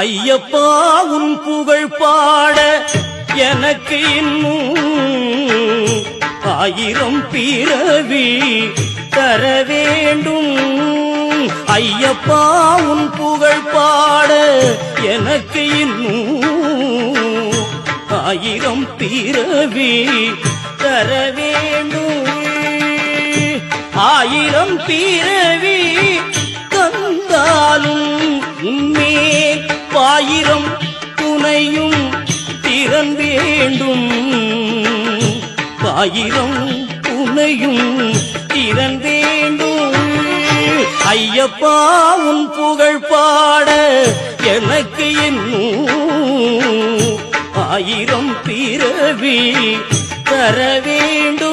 ஐயப்பா உன் புகழ் பாட எனக்கு இன்னும் ஆயிரம் பிறவி தர வேண்டும். ஐயப்பா உன் புகழ் பாட எனக்கு இன்னும் ஆயிரம் பிறவி தர வேண்டும். ஆயிரம் பிறவி ஆயிரம் துணையும் திறன் வேண்டும். ஆயிரம் துணையும் திறன் வேண்டும். ஐயப்பா உன் புகழ் பாட எனக்கு என்னும் ஆயிரம் பிறவி தர வேண்டும்.